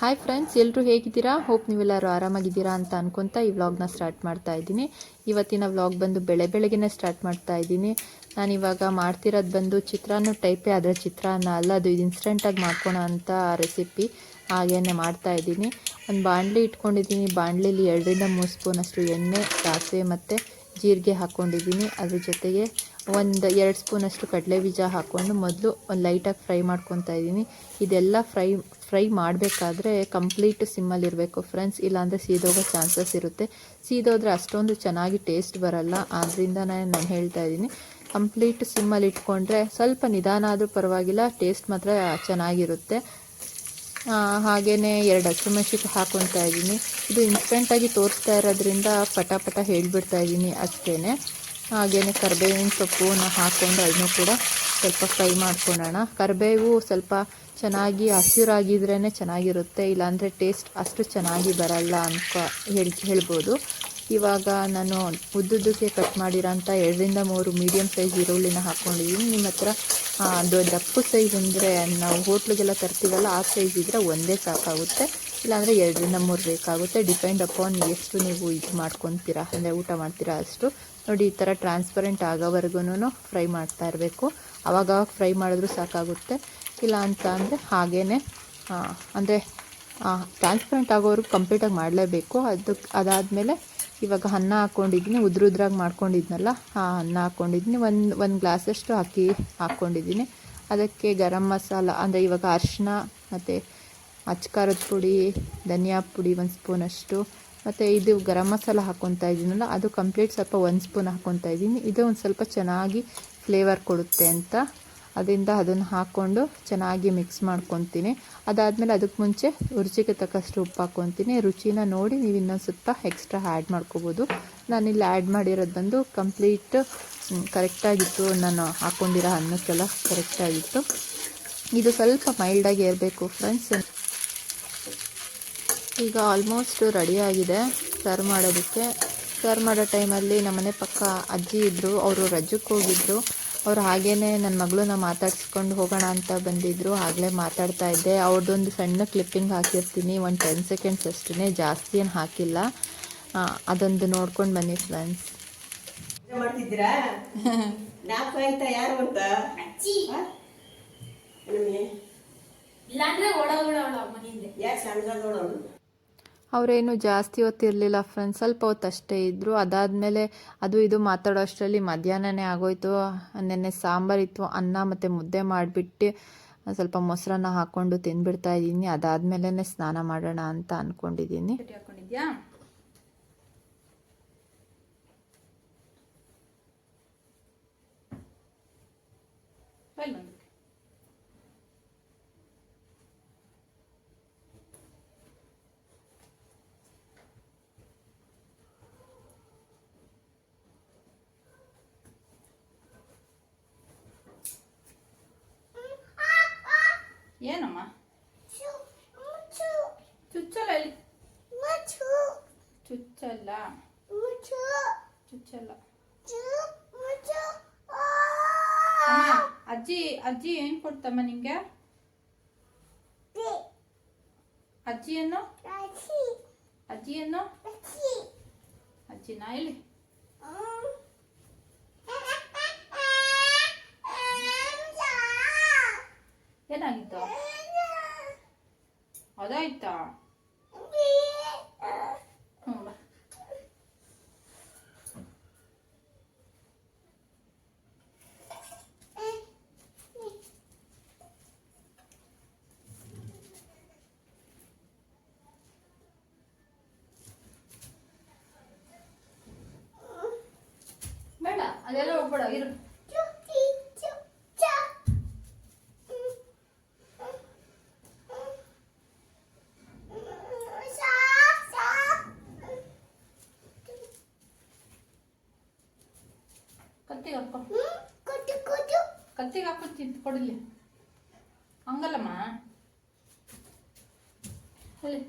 Hi friends ಎಲ್ಲರೂ ಹೇಗಿದ್ದೀರಾ? Hope ನೀವೆಲ್ಲರೂ ಆರಾಮಾಗಿದ್ದೀರಾ ಅಂತ ಅನ್ಕೊಂತ ಈ ವ್ಲಾಗ್ನ ಸ್ಟಾರ್ಟ್ ಮಾಡ್ತಾ ಇದ್ದೀನಿ. ಇವತ್ತಿನ ವ್ಲಾಗ್ ಬಂದು ಬೆಳೆ ಬೆಳಗ್ಗೆನೇ ಸ್ಟಾರ್ಟ್ ಮಾಡ್ತಾ ಇದ್ದೀನಿ. ನಾನು ಇವಾಗ ಮಾಡ್ತಿರೋದು ಬಂದು ಚಿತ್ರಾನ್ನ ಟೈಪೇ ಅದರ ಚಿತ್ರಾನ್ನ ಅಲ್ಲ, ಅದು ಇದು ಇನ್ಸ್ಟೆಂಟಾಗಿ ಮಾಡ್ಕೊಳೋ ಅಂತ ರೆಸಿಪಿ ಹಾಗೇನೆ ಮಾಡ್ತಾ ಇದ್ದೀನಿ. ಒಂದು ಬಾಣಲಿ ಇಟ್ಕೊಂಡಿದ್ದೀನಿ. ಬಾಣಲಿಲಿ ಎರಡರಿಂದ ಮೂರು ಸ್ಪೂನಷ್ಟು ಎಣ್ಣೆ, ಸಾಸಿವೆ ಮತ್ತು ಜೀರಿಗೆ ಹಾಕ್ಕೊಂಡಿದ್ದೀನಿ ಅದ್ರ ಜೊತೆಗೆ ಒಂದು ಎರಡು ಸ್ಪೂನಷ್ಟು ಕಡಲೆ ಬೀಜ ಹಾಕ್ಕೊಂಡು ಮೊದಲು ಒಂದು ಲೈಟಾಗಿ ಫ್ರೈ ಮಾಡ್ಕೊತಾ ಇದ್ದೀನಿ. ಇದೆಲ್ಲ ಫ್ರೈ ಫ್ರೈ ಮಾಡಬೇಕಾದ್ರೆ ಕಂಪ್ಲೀಟ್ ಸಿಮ್ಮಲ್ಲಿರಬೇಕು ಫ್ರೆಂಡ್ಸ್ ಇಲ್ಲಾಂದರೆ ಸೀದೋಗೋ ಚಾನ್ಸಸ್ ಇರುತ್ತೆ. ಸೀದೋದ್ರೆ ಅಷ್ಟೊಂದು ಚೆನ್ನಾಗಿ ಟೇಸ್ಟ್ ಬರಲ್ಲ. ಆದ್ದರಿಂದ ನಾನು ಹೇಳ್ತಾ ಇದ್ದೀನಿ. ಕಂಪ್ಲೀಟ್ ಸಿಮ್ಮಲ್ಲಿ ಇಟ್ಕೊಂಡ್ರೆ ಸ್ವಲ್ಪ ನಿಧಾನ ಆದರೂ ಪರವಾಗಿಲ್ಲ ಟೇಸ್ಟ್ ಮಾತ್ರ ಚೆನ್ನಾಗಿರುತ್ತೆ. ಹಾಗೆಯೇ ಎರಡು ಹಸಿಮೆಣ್ಸಿಗೆ ಹಾಕ್ಕೊತಾ ಇದ್ದೀನಿ. ಇದು ಇನ್ಸ್ಟೆಂಟಾಗಿ ತೋರಿಸ್ತಾ ಇರೋದ್ರಿಂದ ಪಟ ಪಟ ಹೇಳಿಬಿಡ್ತಾ ಇದ್ದೀನಿ ಅಷ್ಟೇ ಹಾಗೆಯೇ ಕರಿಬೇವಿನ ಸೊಪ್ಪುನ ಹಾಕ್ಕೊಂಡು ಅದನ್ನು ಕೂಡ ಸ್ವಲ್ಪ ಫ್ರೈ ಮಾಡ್ಕೊಳ್ಳೋಣ. ಕರಿಬೇವು ಸ್ವಲ್ಪ ಚೆನ್ನಾಗಿ ಹಸಿರಾಗಿದ್ರೇ ಚೆನ್ನಾಗಿರುತ್ತೆ, ಇಲ್ಲಾಂದರೆ ಟೇಸ್ಟ್ ಅಷ್ಟು ಚೆನ್ನಾಗಿ ಬರಲ್ಲ ಅಂತ ಹೇಳಿ ಹೇಳ್ಬೋದು. ಇವಾಗ ನಾನು ಉದ್ದುದ್ದಕ್ಕೆ ಕಟ್ ಮಾಡಿರೋಂಥ ಎರಡರಿಂದ ಮೂರು ಮೀಡಿಯಮ್ ಸೈಜ್ ಈರುಳ್ಳಿನ ಹಾಕ್ಕೊಂಡಿದ್ದೀನಿ. ನಿಮ್ಮ ಹತ್ರ ಅದು ದಪ್ಪು ಸೈಜ್ ಅಂದರೆ ನಾವು ಹೋಟ್ಲಿಗೆಲ್ಲ ತರ್ತೀವಲ್ಲ, ಆ ಸೈಜ್ ಇದ್ದರೆ ಒಂದೇ ಸಾಕಾಗುತ್ತೆ. ಇಲ್ಲಾಂದರೆ ಎರಡರಿಂದ ಮೂರು ಬೇಕಾಗುತ್ತೆ. ಡಿಪೆಂಡ್ ಅಪಾನ್ ಎಷ್ಟು ನೀವು ಇದು ಮಾಡ್ಕೊತೀರಾ, ಅಂದರೆ ಊಟ ಮಾಡ್ತೀರಾ ಅಷ್ಟು. ನೋಡಿ, ಈ ಥರ ಟ್ರಾನ್ಸ್ಪರೆಂಟ್ ಆಗೋವರೆಗೂ ಫ್ರೈ ಮಾಡ್ತಾ ಇರಬೇಕು. ಅವಾಗ ಫ್ರೈ ಮಾಡಿದ್ರೂ ಸಾಕಾಗುತ್ತೆ. ಇಲ್ಲ ಅಂತ ಅಂದರೆ ಹಾಗೇ ಅಂದರೆ ಟ್ರಾನ್ಸ್ಪರೆಂಟ್ ಆಗೋವರೆಗೂ ಕಂಪ್ಲೀಟಾಗಿ ಮಾಡಲೇಬೇಕು. ಅದಕ್ಕೆ ಅದಾದಮೇಲೆ ಇವಾಗ ಅನ್ನ ಹಾಕ್ಕೊಂಡಿದ್ದೀನಿ ಉದ್ರುದ್ರಾಗಿ ಮಾಡ್ಕೊಂಡಿದ್ನಲ್ಲ, ಆ ಅನ್ನ ಹಾಕ್ಕೊಂಡಿದ್ದೀನಿ ಒಂದು ಒಂದು ಗ್ಲಾಸಷ್ಟು ಅಕ್ಕಿ ಹಾಕ್ಕೊಂಡಿದ್ದೀನಿ ಅದಕ್ಕೆ ಗರಂ ಮಸಾಲ, ಅಂದರೆ ಇವಾಗ ಅರಿಶಿನ ಮತ್ತು ಅಚ್ಕಾರದ ಪುಡಿ, ಧನಿಯಾ ಪುಡಿ ಒಂದು ಸ್ಪೂನಷ್ಟು ಮತ್ತು ಇದು ಗರಂ ಮಸಾಲ ಹಾಕ್ಕೊತಾ ಇದ್ದೀನಲ್ಲ, ಅದು ಕಂಪ್ಲೀಟ್ ಸ್ವಲ್ಪ ಒಂದು ಸ್ಪೂನ್ ಹಾಕ್ಕೊತಾ ಇದ್ದೀನಿ. ಇದು ಒಂದು ಸ್ವಲ್ಪ ಚೆನ್ನಾಗಿ ಫ್ಲೇವರ್ ಕೊಡುತ್ತೆ ಅಂತ. ಅದರಿಂದ ಅದನ್ನು ಹಾಕ್ಕೊಂಡು ಚೆನ್ನಾಗಿ ಮಿಕ್ಸ್ ಮಾಡ್ಕೊತೀನಿ. ಅದಾದಮೇಲೆ ಅದಕ್ಕೆ ಮುಂಚೆ ರುಚಿಗೆ ತಕ್ಕಷ್ಟು ಉಪ್ಪು ಹಾಕ್ಕೊತೀನಿ ರುಚಿನ ನೋಡಿ ನೀವು ಇನ್ನೊಂದು ಸ್ವಲ್ಪ ಎಕ್ಸ್ಟ್ರಾ ಆ್ಯಡ್ ಮಾಡ್ಕೋಬೋದು. ನಾನಿಲ್ಲಿ ಆ್ಯಡ್ ಮಾಡಿರೋದು ಬಂದು ಕಂಪ್ಲೀಟ್ ಕರೆಕ್ಟಾಗಿತ್ತು ನಾನು ಹಾಕ್ಕೊಂಡಿರೋ ಅನ್ನಕ್ಕೆಲ್ಲ ಕರೆಕ್ಟಾಗಿತ್ತು ಇದು ಸ್ವಲ್ಪ ಮೈಲ್ಡಾಗಿ ಇರಬೇಕು ಫ್ರೆಂಡ್ಸ್ ಈಗ ಆಲ್ಮೋಸ್ಟ್ ರೆಡಿಯಾಗಿದೆ ಸರ್ವ್ ಮಾಡೋದಕ್ಕೆ. ಸರ್ವ್ ಮಾಡೋ ಟೈಮಲ್ಲಿ ನಮ್ಮನೆ ಪಕ್ಕ ಅಜ್ಜಿ ಇದ್ದರು ಅವರು ರಜಕ್ಕೆ ಹೋಗಿದ್ದರು ಅವ್ರು ಹಾಗೇ ನನ್ನ ಮಗಳನ್ನ ಮಾತಾಡ್ಸ್ಕೊಂಡು ಹೋಗೋಣ ಅಂತ ಬಂದಿದ್ದರು ಆಗಲೇ ಮಾತಾಡ್ತಾ ಇದ್ದೆ. ಅವ್ರದ್ದೊಂದು ಸಣ್ಣ ಕ್ಲಿಪ್ಪಿಂಗ್ ಹಾಕಿರ್ತೀನಿ. ಒಂದು ಟೆನ್ ಸೆಕೆಂಡ್ಸ್ ಅಷ್ಟೇ ಜಾಸ್ತಿ ಏನು ಹಾಕಿಲ್ಲ. ಅದೊಂದು ನೋಡ್ಕೊಂಡು ಬನ್ನಿ ಫ್ರೆಂಡ್ಸ್ ಮಾಡ್ತಿದ್ದೀರಾ? ಅವರೇನು ಜಾಸ್ತಿ ಹೊತ್ತಿರಲಿಲ್ಲ ಫ್ರೆಂಡ್ಸ್ ಸ್ವಲ್ಪ ಹೊತ್ತು ಅಷ್ಟೇ ಇದ್ದರು ಅದಾದಮೇಲೆ ಅದು ಇದು ಮಾತಾಡೋ ಅಷ್ಟರಲ್ಲಿ ಮಧ್ಯಾಹ್ನನೇ ಆಗೋಯ್ತು. ನೆನ್ನೆ ಸಾಂಬಾರಿತ್ತು ಅನ್ನ ಮತ್ತು ಮುದ್ದೆ ಮಾಡಿಬಿಟ್ಟು ಸ್ವಲ್ಪ ಮೊಸರನ್ನ ಹಾಕ್ಕೊಂಡು ತಿಂದ್ಬಿಡ್ತಾ ಇದ್ದೀನಿ. ಅದಾದಮೇಲೆ ಸ್ನಾನ ಮಾಡೋಣ ಅಂತ ಅಂದ್ಕೊಂಡಿದ್ದೀನಿ ಚಟಿ ಏನಮ್ಮ ಚುಚ್ಚಲ್ಲ ಇಲ್ಲಿ ಚುಚ್ಚಲ್ಲ. ಚುಚ್ಚಲ್ಲ. ಅಜ್ಜಿ ಅಜ್ಜಿ ಏನ್ ಕೊಡ್ತಮ್ಮ ನಿಂಗೆ? ಅಜ್ಜಿಯನ್ನು? ಅಜ್ಜಿಯನ್ನು? ಅಜ್ಜಿನ ಇಲ್ಲಿ ಏನಾಗಿತ್ತು? ಅದಾಯ್ತಾ? ಅದೆಲ್ಲ ಹೋಗ್ಬೇಡ ಇರು. ಕತ್ತಿಗೆ ಹಾಕೋ ಕತ್ತಿಗೆ ಹಾಕೋ ತಿಂದು ಕೊಡಲಿ. ಹಂಗಲ್ಲಮ್ಮ? ಅಲ್ಲಿ.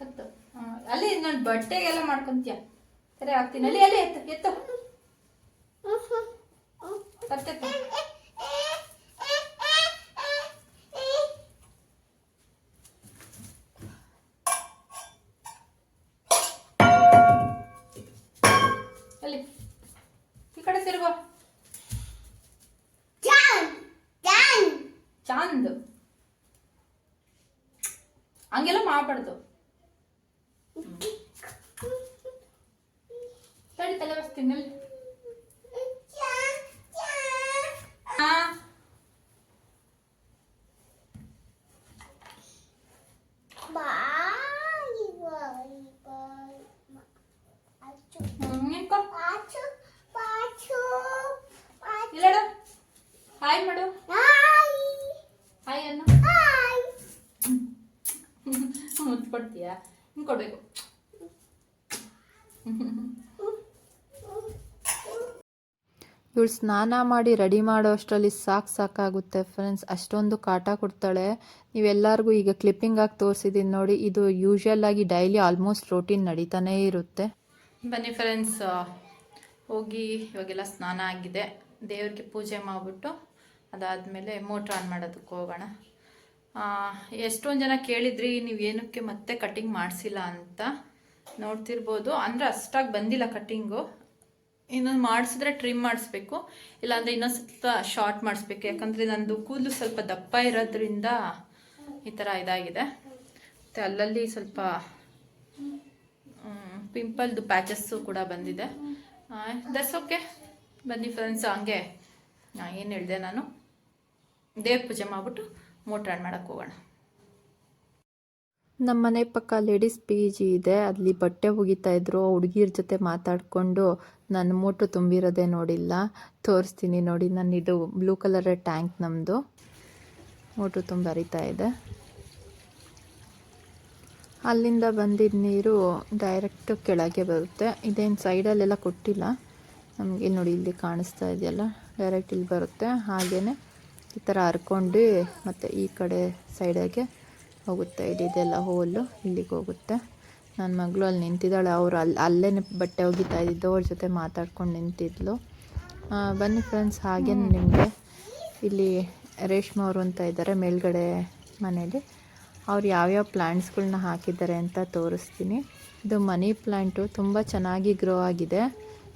ಕತ್ತು ಅಲ್ಲಿ ನಾನು ಬಟ್ಟೆಗೆಲ್ಲ ಮಾಡ್ಕೊಂತೀಯ? ಸರಿ ಹಾಕ್ತೀನಿ. ಅಲ್ಲಿ ಅಲ್ಲಿ ಎತ್ತು ಎತ್ತು. ಕತ್ತೆತ್ತು ತಲೆ ಬರ್ತೀನಿ ಅಲ್ಲಿ ಹಾ ಹ್ಮ್, ನಿಂತ್ಕೊ. ಇಲ್ಲೆಡು. ಹಾಯ್ ಮಾಡು ಹಾಯ್ ಅನ್ನು ಮುತ್ತು ಕೊಡ್ತೀಯಾ ಹಿಂಗೆ ಕೊಡ್ಬೇಕು ಇವಳು ಸ್ನಾನ ಮಾಡಿ ರೆಡಿ ಮಾಡೋ ಅಷ್ಟರಲ್ಲಿ ಸಾಕು ಸಾಕಾಗುತ್ತೆ ಫ್ರೆಂಡ್ಸ್ ಅಷ್ಟೊಂದು ಕಾಟ ಕೊಡ್ತಾಳೆ. ನೀವೆಲ್ಲರಿಗೂ ಈಗ ಕ್ಲಿಪ್ಪಿಂಗ್ ಆಗಿ ತೋರಿಸಿದ್ದೀನಿ ನೋಡಿ, ಇದು ಯೂಶುವಲ್ ಆಗಿ ಡೈಲಿ ಆಲ್ಮೋಸ್ಟ್ ರೋಟೀನ್ ನಡೀತಾನೇ ಇರುತ್ತೆ. ಬನ್ನಿ ಫ್ರೆಂಡ್ಸ್ ಹೋಗಿ ಇವಾಗೆಲ್ಲ ಸ್ನಾನ ಆಗಿದೆ. ದೇವ್ರಿಗೆ ಪೂಜೆ ಮಾಡಿಬಿಟ್ಟು ಅದಾದಮೇಲೆ ಮೋಟ್ರ್ ಆನ್ ಮಾಡೋದಕ್ಕೆ ಹೋಗೋಣ. ಎಷ್ಟೊಂದು ಜನ ಕೇಳಿದ್ರಿ, ನೀವು ಏನಕ್ಕೆ ಮತ್ತೆ ಕಟಿಂಗ್ ಮಾಡಿಸಿಲ್ಲ ಅಂತ ನೋಡ್ತಿರ್ಬೋದು. ಅಂದರೆ ಅಷ್ಟಾಗಿ ಬಂದಿಲ್ಲ ಕಟ್ಟಿಂಗು ಇನ್ನೊಂದು ಮಾಡಿಸಿದ್ರೆ ಟ್ರಿಮ್ ಮಾಡಿಸ್ಬೇಕು. ಇಲ್ಲಾಂದರೆ ಇನ್ನೊಂದು ಶಾರ್ಟ್ ಮಾಡಿಸ್ಬೇಕು. ಯಾಕಂದರೆ ನಂದು ಕೂದಲು ಸ್ವಲ್ಪ ದಪ್ಪ ಇರೋದ್ರಿಂದ ಈ ಥರ ಇದಾಗಿದೆ. ಮತ್ತು ಅಲ್ಲಲ್ಲಿ ಸ್ವಲ್ಪ ಪಿಂಪಲ್ದು ಪ್ಯಾಚಸ್ಸು ಕೂಡ ಬಂದಿದೆ. ದಟ್ಸ್ ಓಕೆ ಬನ್ನಿ ಫ್ರೆಂಡ್ಸ್ ಹಂಗೆ. ಏನು ಹೇಳಿದೆ ನಾನು? ದೇವ್ರ ಪೂಜೆ ಮಾಡಿಬಿಟ್ಟು ಮೋಟ್ರ್ ಆನ್ ಮಾಡೋಕ್ಕೆ ಹೋಗೋಣ. ನಮ್ಮ ಮನೆ ಪಕ್ಕ ಲೇಡೀಸ್ ಪಿ ಜಿ ಇದೆ. ಅಲ್ಲಿ ಬಟ್ಟೆ ಒಗಿತಾ ಇದ್ರು. ಹುಡುಗಿರ ಜೊತೆ ಮಾತಾಡಿಕೊಂಡು ನನ್ನ ಮೋಟ್ರು ತುಂಬಿರೋದೇ ನೋಡಿಲ್ಲ. ತೋರಿಸ್ತೀನಿ ನೋಡಿ. ನನ್ನ ಇದು ಬ್ಲೂ ಕಲರ್ ಟ್ಯಾಂಕ್ ನಮ್ಮದು ಮೋಟು ತುಂಬ ಹರಿತಾ ಇದೆ. ಅಲ್ಲಿಂದ ಬಂದಿದ್ದ ನೀರು ಡೈರೆಕ್ಟ್ ಕೆಳಗೆ ಬರುತ್ತೆ. ಇದೇನು ಸೈಡಲ್ಲೆಲ್ಲ ಕೊಟ್ಟಿಲ್ಲ. ನಮಗೆ ನೋಡಿ, ಇಲ್ಲಿ ಕಾಣಿಸ್ತಾ ಇದೆಯಲ್ಲ? ಡೈರೆಕ್ಟ್ ಇಲ್ಲಿ ಬರುತ್ತೆ. ಹಾಗೇ ಈ ಥರ ಹರ್ಕೊಂಡು ಮತ್ತು ಈ ಕಡೆ ಸೈಡಾಗೆ ಹೋಗುತ್ತೆ ಇದೆಲ್ಲ ಹೋಲು ಇಲ್ಲಿಗೆ ಹೋಗುತ್ತೆ. ನನ್ನ ಮಗಳು ಅಲ್ಲಿ ನಿಂತಿದ್ದಾಳೆ ಅವರು ಅಲ್ಲಿ ಅಲ್ಲೇ ಬಟ್ಟೆ ಒಗಿತಾ ಇದ್ದಿದ್ದು ಅವ್ರ ಜೊತೆ ಮಾತಾಡ್ಕೊಂಡು ನಿಂತಿದ್ಲು. ಬನ್ನಿ ಫ್ರೆಂಡ್ಸ್ ಹಾಗೆ ನಿಮಗೆ. ಇಲ್ಲಿ ರೇಷ್ಮೆ ಅವರು ಅಂತ ಇದ್ದಾರೆ ಮೇಲ್ಗಡೆ ಮನೇಲಿ. ಅವ್ರು ಯಾವ್ಯಾವ ಪ್ಲ್ಯಾಂಟ್ಸ್ಗಳನ್ನ ಹಾಕಿದ್ದಾರೆ ಅಂತ ತೋರಿಸ್ತೀನಿ. ಇದು ಮನಿ ಪ್ಲ್ಯಾಂಟು ತುಂಬ ಚೆನ್ನಾಗಿ ಗ್ರೋ ಆಗಿದೆ.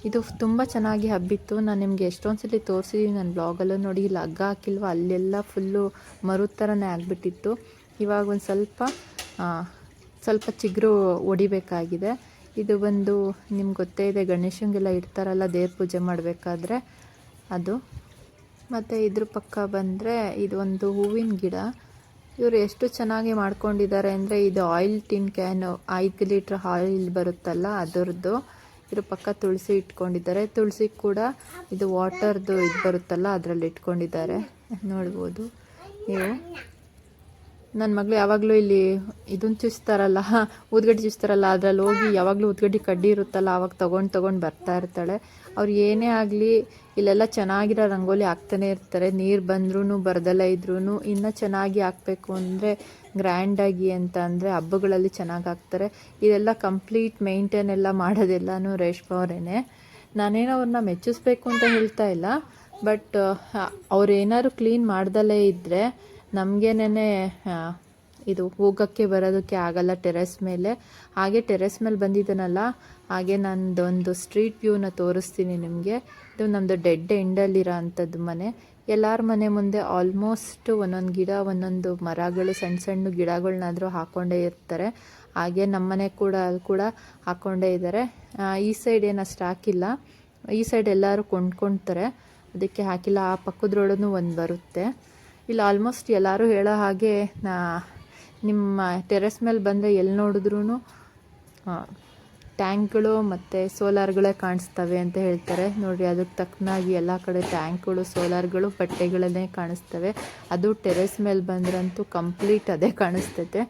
ಇದು ತುಂಬ ಚೆನ್ನಾಗಿ ಹಬ್ಬಿತ್ತು. ನಾನು ನಿಮಗೆ ಎಷ್ಟೊಂದು ಸಲ ತೋರಿಸಿದ್ದೀನಿ ನನ್ನ ಬ್ಲಾಗಲ್ಲೂ ನೋಡಿ ಇಲ್ಲಿ ಹಗ್ಗ ಹಾಕಿಲ್ವ ಅಲ್ಲೆಲ್ಲ ಫುಲ್ಲು ಮರು ಥರನೇ ಆಗಿಬಿಟ್ಟಿತ್ತು. ಇವಾಗ ಒಂದು ಸ್ವಲ್ಪ ಸ್ವಲ್ಪ ಚಿಗುರು ಹೊಡಿಬೇಕಾಗಿದೆ ಇದು ಬಂದು ನಿಮ್ಗೆ ಗೊತ್ತೇ ಇದೆ, ಗಣೇಶಂಗೆಲ್ಲ ಇಡ್ತಾರಲ್ಲ, ದೇವ್ರ ಪೂಜೆ ಮಾಡಬೇಕಾದ್ರೆ ಅದು. ಮತ್ತು ಇದ್ರ ಪಕ್ಕ ಬಂದರೆ ಇದೊಂದು ಹೂವಿನ ಗಿಡ. ಇವರು ಎಷ್ಟು ಚೆನ್ನಾಗಿ ಮಾಡ್ಕೊಂಡಿದ್ದಾರೆ ಅಂದರೆ ಇದು ಆಯಿಲ್ ಟಿನ್ ಕ್ಯಾನು, ಐದು ಲೀಟ್ರ್ ಆಯಿಲ್ ಬರುತ್ತಲ್ಲ ಅದರದ್ದು. ಇದ್ರ ಪಕ್ಕ ತುಳಸಿ ಇಟ್ಕೊಂಡಿದ್ದಾರೆ. ತುಳಸಿ ಕೂಡ ಇದು ವಾಟರ್ದು ಇದು ಬರುತ್ತಲ್ಲ, ಅದರಲ್ಲಿ ಇಟ್ಕೊಂಡಿದ್ದಾರೆ. ನೋಡ್ಬೋದು ನೀವು. ನನ್ನ ಮಗಳು ಯಾವಾಗಲೂ ಇಲ್ಲಿ ಇದನ್ನು ಚುಚ್ತಾರಲ್ಲ, ಉದ್ಗಡ್ಡಿ ಚುಚ್ತಾರಲ್ಲ, ಅದರಲ್ಲಿ ಹೋಗಿ ಯಾವಾಗಲೂ ಉದ್ಗಡ್ಡಿ ಕಡ್ಡಿ ಇರುತ್ತಲ್ಲ ಆವಾಗ ತೊಗೊಂಡು ತೊಗೊಂಡು ಬರ್ತಾ ಇರ್ತಾಳೆ. ಅವ್ರು ಏನೇ ಆಗಲಿ ಇಲ್ಲೆಲ್ಲ ಚೆನ್ನಾಗಿರೋ ರಂಗೋಲಿ ಹಾಕ್ತಾನೆ ಇರ್ತಾರೆ. ನೀರು ಬಂದ್ರೂ ಬರದಲ್ಲ ಇದ್ರೂ ಇನ್ನೂ ಚೆನ್ನಾಗಿ ಹಾಕಬೇಕು ಅಂದರೆ ಗ್ರ್ಯಾಂಡಾಗಿ ಅಂತ ಅಂದರೆ ಹಬ್ಬಗಳಲ್ಲಿ ಚೆನ್ನಾಗಿ ಹಾಕ್ತಾರೆ. ಇದೆಲ್ಲ ಕಂಪ್ಲೀಟ್ ಮೇಂಟೈನ್ ಎಲ್ಲ ಮಾಡೋದೆಲ್ಲನೂ ರೇಷ್ಮೆ ಅವರೇನೆ. ನಾನೇನೋ ಅವ್ರನ್ನ ಮೆಚ್ಚಿಸ್ಬೇಕು ಅಂತ ಹೇಳ್ತಾ ಇಲ್ಲ ಬಟ್ ಅವ್ರು ಏನಾದ್ರು ಕ್ಲೀನ್ ಮಾಡ್ದಲೇ ಇದ್ದರೆ ನಮಗೇನೆ ಇದು ಹೋಗೋಕ್ಕೆ ಬರೋದಕ್ಕೆ ಆಗಲ್ಲ ಟೆರೆಸ್ ಮೇಲೆ. ಹಾಗೆ ಟೆರೆಸ್ ಮೇಲೆ ಬಂದಿದ್ದಾನಲ್ಲ ಹಾಗೆ ನಂದೊಂದು ಸ್ಟ್ರೀಟ್ ವ್ಯೂನ ತೋರಿಸ್ತೀನಿ ನಿಮಗೆ. ಇದು ನಮ್ಮದು ಡೆಡ್ ಎಂಡಲ್ಲಿರೋ ಅಂಥದ್ದು ಮನೆ. ಎಲ್ಲರ ಮನೆ ಮುಂದೆ ಆಲ್ಮೋಸ್ಟ್ ಒಂದೊಂದು ಗಿಡ, ಒಂದೊಂದು ಮರಗಳು ಸಣ್ಣ ಸಣ್ಣ ಗಿಡಗಳನ್ನಾದರೂ ಹಾಕ್ಕೊಂಡೇ ಇರ್ತಾರೆ. ಹಾಗೆ ನಮ್ಮನೆ ಕೂಡ ಅಲ್ಲಿ ಕೂಡ ಹಾಕ್ಕೊಂಡೇ ಇದ್ದಾರೆ ಈ ಸೈಡ್ ಏನು ಅಷ್ಟು ಹಾಕಿಲ್ಲ. ಈ ಸೈಡ್ ಎಲ್ಲರೂ ಕೊಂಡ್ಕೊಳ್ತಾರೆ ಅದಕ್ಕೆ ಹಾಕಿಲ್ಲ. ಆ ಪಕ್ಕದ್ರೊಳನು ರೋಡೂ ಒಂದು ಬರುತ್ತೆ. ಇಲ್ಲಿ ಆಲ್ಮೋಸ್ಟ್ ಎಲ್ಲರೂ ಹೇಳೋ ಹಾಗೆ ನಿಮ್ಮ ಟೆರೆಸ್ ಮೇಲೆ ಬಂದರೆ ಎಲ್ಲಿ ನೋಡಿದ್ರೂ ಟ್ಯಾಂಕ್ಗಳು ಮತ್ತು ಸೋಲಾರ್ಗಳೇ ಕಾಣಿಸ್ತವೆ ಅಂತ ಹೇಳ್ತಾರೆ. ನೋಡಿರಿ ಅದಕ್ಕೆ ತಕ್ಕನಾಗಿ ಎಲ್ಲ ಕಡೆ ಟ್ಯಾಂಕ್ಗಳು, ಸೋಲಾರ್ಗಳು, ಬಟ್ಟೆಗಳನ್ನೇ ಕಾಣಿಸ್ತವೆ. ಅದು ಟೆರೆಸ್ ಮೇಲೆ ಬಂದ್ರಂತೂ ಕಂಪ್ಲೀಟ್ ಅದೇ ಕಾಣಿಸ್ತೈತೆ.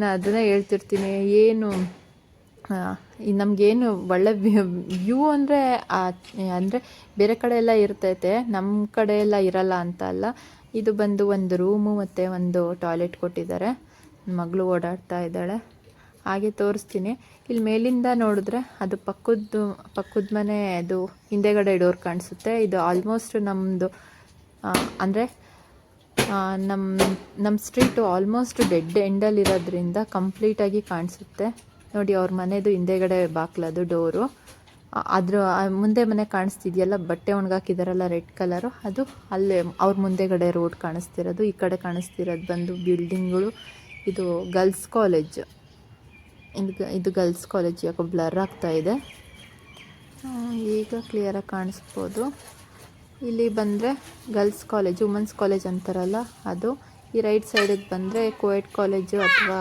ನಾನು ಅದನ್ನೇ ಹೇಳ್ತಿರ್ತೀನಿ, ಏನು ನಮಗೇನು ಒಳ್ಳೆ ವ್ಯೂ ಅಂದರೆ ಅಂದರೆ ಬೇರೆ ಕಡೆ ಎಲ್ಲ ಇರ್ತೈತೆ ನಮ್ಮ ಕಡೆ ಎಲ್ಲ ಇರಲ್ಲ ಅಂತ ಅಲ್ಲ. ಇದು ಬಂದು ಒಂದು ರೂಮು ಮತ್ತು ಒಂದು ಟಾಯ್ಲೆಟ್ ಕೊಟ್ಟಿದ್ದಾರೆ. ಮಗಳು ಓಡಾಡ್ತಾ ಇದ್ದಾಳೆ. ಹಾಗೆ ತೋರಿಸ್ತೀನಿ. ಇಲ್ಲಿ ಮೇಲಿಂದ ನೋಡಿದ್ರೆ ಅದು ಪಕ್ಕದ್ದು, ಪಕ್ಕದ ಮನೆ, ಅದು ಹಿಂದೆಗಡೆ ಡೋರ್ ಕಾಣಿಸುತ್ತೆ. ಇದು ಆಲ್ಮೋಸ್ಟ್ ನಮ್ಮದು ಅಂದರೆ ನಮ್ಮ ನಮ್ಮ ಸ್ಟ್ರೀಟು ಆಲ್ಮೋಸ್ಟ್ ಡೆಡ್ ಎಂಡಲ್ಲಿರೋದ್ರಿಂದ ಕಂಪ್ಲೀಟಾಗಿ ಕಾಣಿಸುತ್ತೆ. ನೋಡಿ, ಅವ್ರ ಮನೆಯದು ಹಿಂದೆಗಡೆ ಬಾಕ್ಲದು ಡೋರು ಅದ್ರ ಮುಂದೆ ಮನೆ ಕಾಣಿಸ್ತಿದೆಯಲ್ಲ, ಬಟ್ಟೆ ಒಣಗಾಕಿದಾರಲ್ಲ ರೆಡ್ ಕಲರು, ಅದು ಅಲ್ಲೇ ಅವ್ರ ಮುಂದೆಗಡೆ ರೋಡ್ ಕಾಣಿಸ್ತಿರೋದು, ಈ ಕಡೆ ಕಾಣಿಸ್ತಿರೋದು ಬಂದು ಬಿಲ್ಡಿಂಗ್ಗಳು ಇದು ಗರ್ಲ್ಸ್ ಕಾಲೇಜ್ ಇದು ಇದು ಗರ್ಲ್ಸ್ ಕಾಲೇಜ್ ಯಾಕೋ ಬ್ಲರ್ ಆಗ್ತಾ ಇದೆ. ಈಗ ಕ್ಲಿಯರಾಗಿ ಕಾಣಿಸ್ಬೋದು. ಇಲ್ಲಿ ಬಂದರೆ ಗರ್ಲ್ಸ್ ಕಾಲೇಜ್ ವುಮೆನ್ಸ್ ಕಾಲೇಜ್ ಅಂತಾರಲ್ಲ, ಅದು. ಈ ರೈಟ್ ಸೈಡಿಗೆ ಬಂದರೆ ಕೋಯೆಡ್ ಕಾಲೇಜು ಅಥವಾ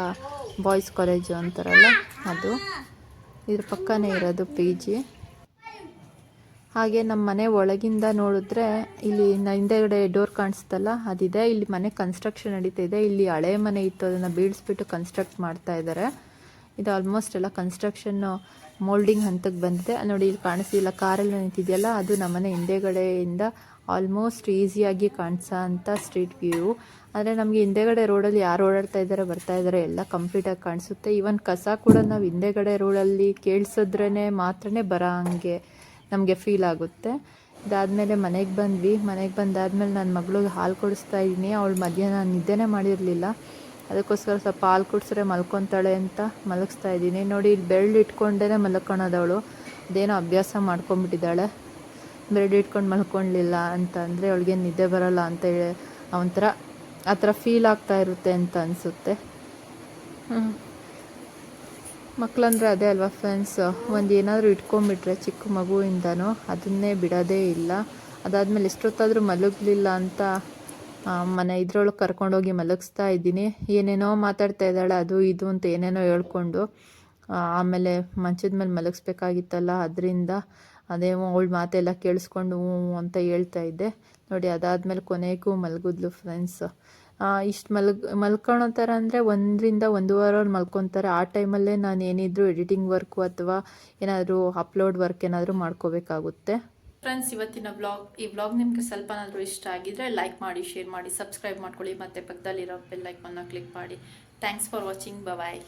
ಬಾಯ್ಸ್ ಕಾಲೇಜು ಅಂತಾರಲ್ಲ, ಅದು. ಇದ್ರ ಪಕ್ಕನೇ ಇರೋದು ಪಿ ಜಿ ಹಾಗೆ ನಮ್ಮ ಮನೆ ಒಳಗಿಂದ ನೋಡಿದ್ರೆ ಇಲ್ಲಿ ಹಿಂದೆಗಡೆ ಡೋರ್ ಕಾಣಿಸ್ತಲ್ಲ, ಅದಿದೆ. ಇಲ್ಲಿ ಮನೆ ಕನ್ಸ್ಟ್ರಕ್ಷನ್ ನಡೀತಾ ಇದೆ. ಇಲ್ಲಿ ಹಳೆ ಮನೆ ಇತ್ತು. ಅದನ್ನು ಬೀಳಿಸ್ಬಿಟ್ಟು ಕನ್ಸ್ಟ್ರಕ್ಟ್ ಮಾಡ್ತಾ ಇದ್ದಾರೆ ಇದು ಆಲ್ಮೋಸ್ಟ್ ಎಲ್ಲ ಕನ್ಸ್ಟ್ರಕ್ಷನ್ ಮೋಲ್ಡಿಂಗ್ ಹಂತಕ್ಕೆ ಬಂದಿದೆ. ನೋಡಿ, ಇಲ್ಲಿ ಕಾಣಿಸ್ತಿಲ್ಲ ಕಾರಲ್ಲಿ ನಿಂತಿದೆಯಲ್ಲ, ಅದು ನಮ್ಮನೆ ಹಿಂದೆಗಡೆಯಿಂದ ಆಲ್ಮೋಸ್ಟ್ ಈಸಿಯಾಗಿ ಕಾಣಿಸೋ ಅಂಥ ಸ್ಟ್ರೀಟ್ ವ್ಯೂ ಆದರೆ ನಮಗೆ ಹಿಂದೆಗಡೆ ರೋಡಲ್ಲಿ ಯಾರು ಓಡಾಡ್ತಾ ಇದ್ದಾರೆ ಬರ್ತಾ ಇದ್ದಾರೆ ಎಲ್ಲ ಕಂಪ್ಲೀಟಾಗಿ ಕಾಣಿಸುತ್ತೆ. ಈವನ್ ಕಸ ಕೂಡ ನಾವು ಹಿಂದೆಗಡೆ ರೋಡಲ್ಲಿ ಕೇಳಿಸಿದ್ರೇ ಮಾತ್ರ ಬರೋ ಹಂಗೆ ನಮಗೆ ಫೀಲ್ ಆಗುತ್ತೆ. ಇದಾದಮೇಲೆ ಮನೆಗೆ ಬಂದ್ವಿ. ಮನೆಗೆ ಬಂದಾದಮೇಲೆ ನನ್ನ ಮಗಳಿಗೆ ಹಾಲು ಕೊಡಿಸ್ತಾ ಇದ್ದೀನಿ. ಅವಳು ಮಧ್ಯಾಹ್ನ ನಿದ್ದೆನೇ ಮಾಡಿರಲಿಲ್ಲ. ಅದಕ್ಕೋಸ್ಕರ ಸ್ವಲ್ಪ ಹಾಲು ಕುಡಿಸ್ರೆ ಮಲ್ಕೊತಾಳೆ ಅಂತ ಮಲಗಿಸ್ತಾ ಇದ್ದೀನಿ. ನೋಡಿ ಇಲ್ಲಿ ಬೆರಳು ಇಟ್ಕೊಂಡೇ ಮಲ್ಕೊಳೋದವಳು ಅದೇನೋ ಅಭ್ಯಾಸ ಮಾಡ್ಕೊಂಬಿಟ್ಟಿದ್ದಾಳೆ. ಬೆರಳು ಇಟ್ಕೊಂಡು ಮಲ್ಕೊಳ್ಲಿಲ್ಲ ಅಂತ ಅಂದರೆ ಅವಳಿಗೆ ನಿದ್ದೆ ಬರೋಲ್ಲ ಅಂತ ಹೇಳಿ ಒಂಥರ ಆ ಥರ ಫೀಲ್ ಆಗ್ತಾ ಇರುತ್ತೆ ಅಂತ ಅನಿಸುತ್ತೆ. ಮಕ್ಕಳಂದ್ರೆ ಅದೇ ಅಲ್ವಾ ಫ್ರೆಂಡ್ಸ್ ಒಂದು ಏನಾದರೂ ಇಟ್ಕೊಂಡ್ಬಿಟ್ರೆ ಚಿಕ್ಕ ಮಗುವಿಂದನೂ ಅದನ್ನೇ ಬಿಡೋದೇ ಇಲ್ಲ. ಅದಾದಮೇಲೆ ಎಷ್ಟೊತ್ತಾದರೂ ಮಲಗಲಿಲ್ಲ ಅಂತ ಮನೆ ಇದ್ರೊಳಗೆ ಕರ್ಕೊಂಡೋಗಿ ಮಲಗಿಸ್ತಾ ಇದ್ದೀನಿ. ಏನೇನೋ ಮಾತಾಡ್ತಾ ಇದ್ದಾಳೆ, ಅದು ಇದು ಅಂತ ಏನೇನೋ ಹೇಳ್ಕೊಂಡು ಆಮೇಲೆ ಮಂಚದ ಮೇಲೆ ಮಲಗಿಸ್ಬೇಕಾಗಿತ್ತಲ್ಲ, ಅದರಿಂದ ಅದೇ ಅವಳ ಮಾತೆಲ್ಲ ಕೇಳಿಸ್ಕೊಂಡು ಹ್ಞೂ ಅಂತ ಹೇಳ್ತಾ ಇದ್ದೆ. ನೋಡಿ, ಅದಾದಮೇಲೆ ಕೊನೆಗೂ ಮಲಗಿದ್ಲು ಫ್ರೆಂಡ್ಸ್ ಇಷ್ಟು ಮಲ್ಗ್, ಮಲ್ಕೊಳೋ ಥರ ಅಂದರೆ ಒಂದರಿಂದ ಒಂದು ವಾರವ್ರು ಮಲ್ಕೊತಾರೆ. ಆ ಟೈಮಲ್ಲೇ ನಾನು ಏನಿದ್ರೂ ಎಡಿಟಿಂಗ್ ವರ್ಕು ಅಥವಾ ಏನಾದರೂ ಅಪ್ಲೋಡ್ ವರ್ಕ್ ಏನಾದರೂ ಮಾಡ್ಕೋಬೇಕಾಗುತ್ತೆ. ಫ್ರೆಂಡ್ಸ್ ಇವತ್ತಿನ ವ್ಲಾಗ್ ಈ ವ್ಲಾಗ್ ನಿಮಗೆ ಸ್ವಲ್ಪನಾದರೂ ಇಷ್ಟ ಆಗಿದ್ರೆ ಲೈಕ್ ಮಾಡಿ ಶೇರ್ ಮಾಡಿ ಸಬ್ಸ್ಕ್ರೈಬ್ ಮಾಡ್ಕೊಳ್ಳಿ. ಮತ್ತು ಪಕ್ಕದಲ್ಲಿರೋ ಬೆಲ್ ಐಕಾನ್ನ ಕ್ಲಿಕ್ ಮಾಡಿ. Thanks for watching bye